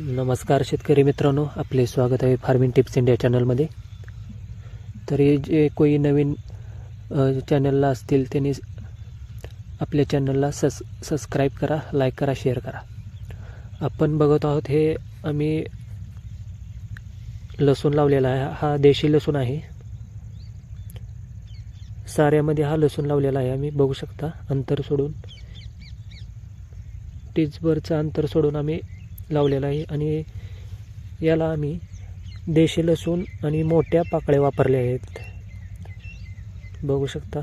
नमस्कार शेतकरी मित्रांनो आपले स्वागत आहे फार्मिंग टिप्स इंडिया चॅनलमध्ये तर हे जे कोणी नवीन चॅनलला असतील त्यांनी आपल्या चॅनलला सस सबस्क्राईब करा लाईक करा शेअर करा. आपण बघत आहोत हे आम्ही लसूण लावलेला आहे. हा देशी लसूण आहे. साऱ्यामध्ये हा लसूण लावलेला आहे. आम्ही बघू शकता अंतर सोडून. टीचभरचं अंतर सोडून आम्ही लावलेला आहे आणि याला आम्ही देशी लसूण आणि मोठ्या पाकळ्या वापरल्या आहेत. बघू शकता.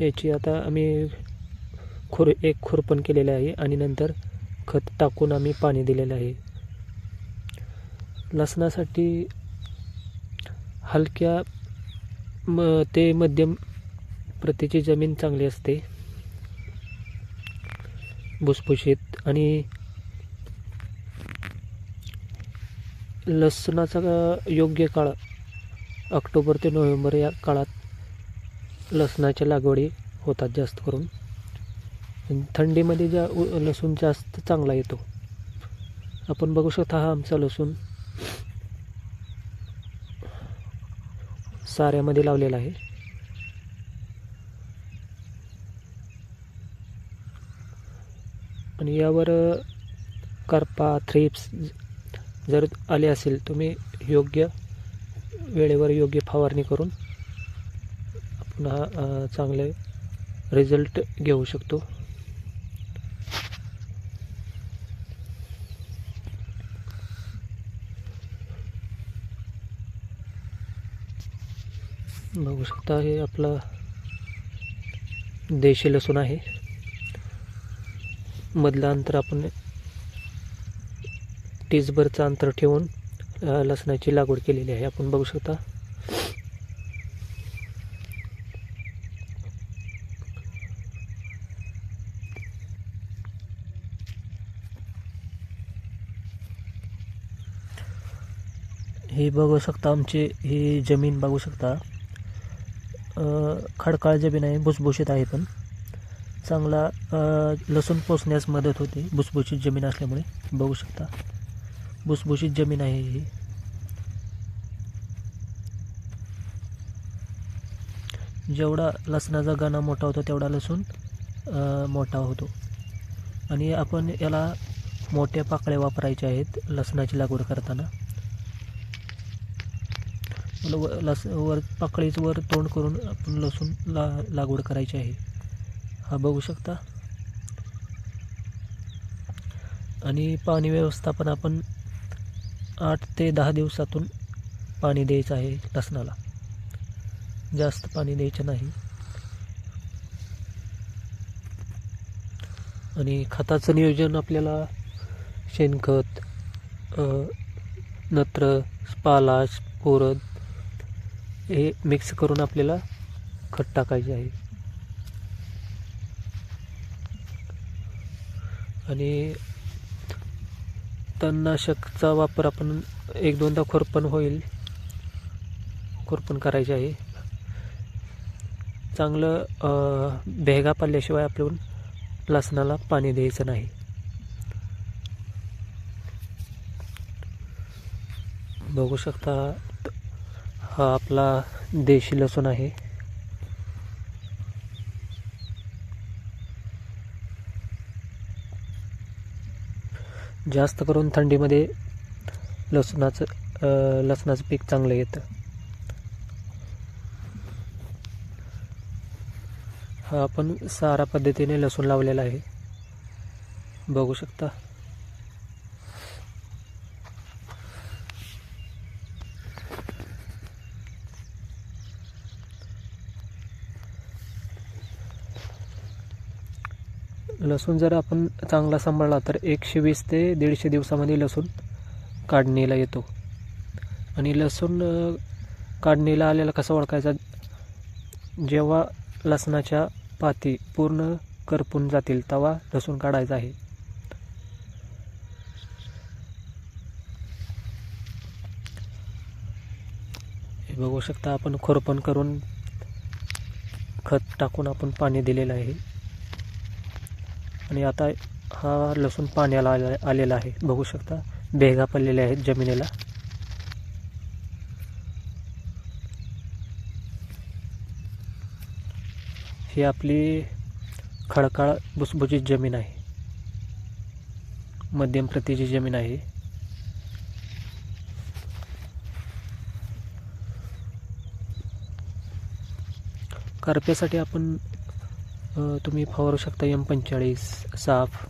याची आता आम्ही खुर एक खुरपण केलेलं आहे आणि नंतर खत टाकून आम्ही पाणी दिलेलं आहे. लसणासाठी हलक्या म ते मध्यम प्रतीची जमीन चांगली असते. भुसभुशीत आणि लसणाचा योग्य काळ ऑक्टोबर ते नोव्हेंबर या काळात लसणाच्या लागवडी होतात जास्त करून. थंडीमध्ये ज्या उ- लसूण जास्त चांगला येतो. आपण बघू शकता हा आमचा लसूण साऱ्यामध्ये लावलेला आहे. आणि यावर करपा थ्रिप्स जर आले असेल तुम्ही योग्य वेळेवर योग्य फवारणी करून पुन्हा चांगले रिझल्ट घेऊ शकतो. बघू शकता हे आपला देशी लसूण आहे. मधलं अंतर आपण टीजभरचं अंतर ठेवून लसणाची लागवड केलेली आहे. आपण बघू शकता. हे बघू शकता आमची ही जमीन बघू शकता. खडकाळ जमीन आहे भुसभुशीत आहे पण. चांगला लसूण पोचण्यास मदत होते. भुसभुशीत जमीन असल्यामुळे. बघू शकता. भुसभुशीत जमीन आहे ही. जेवढा लसणाचा गाणा मोठा होतो तेवढा लसूण मोठा होतो. आणि आपण याला मोठ्या पाकळ्या वापरायच्या आहेत लसणाची लागवड करताना. व- लस वर पाकळीच वर तोंड करून आपण लसूण ला लागवड करायची आहे. हा बघू शकता. आणि पाणी व्यवस्थापन आपण आठ ते दहा दिवसातून पाणी द्यायचं आहे लसणाला. जास्त पाणी द्यायचं नाही. आणि खताचं नियोजन आपल्याला शेणखत नत्र पालाश पोरद हे मिक्स करून आपल्याला खत टाकायचे आहे. आणि तणनाशकचा वापर आपण एक दोनदा खुरपण होईल. खुरपण करायचे आहे. चांगलं भेगा पाडल्याशिवाय आपण लसणाला पाणी द्यायचं नाही. बघू शकता हा आपला देशी लसूण आहे. जास्त करून थंडीमध्ये लसणाचं लसणाचं पीक चांगलं येतं. हा आपण सारा पद्धतीने लसूण लावलेला आहे. बघू शकता. लसूण जर आपण चांगला सांभाळला तर एकशे वीस ते दीडशे दिवसामध्ये लसूण काढणीला येतो. आणि लसूण काढणीला आलेला कसा ओळखायचा? जेव्हा लसणाच्या पाती पूर्ण करपून जातील तेव्हा लसूण काढायचा आहे. हे बघू शकता आपण खुरपण करून खत टाकून आपण पाणी दिलेलं आहे. आणि आता हा लसूण पाण्याला आले आलेला आहे. बघू शकता भेगा पडलेल्या आहेत जमिनीला. ही आपली खडकाळ भुसभुशीत जमीन आहे. मध्यम प्रतीची जमीन आहे. करप्यासाठी आपण तुम्ही फवारू शकता एम पंचेचाळीस साफ.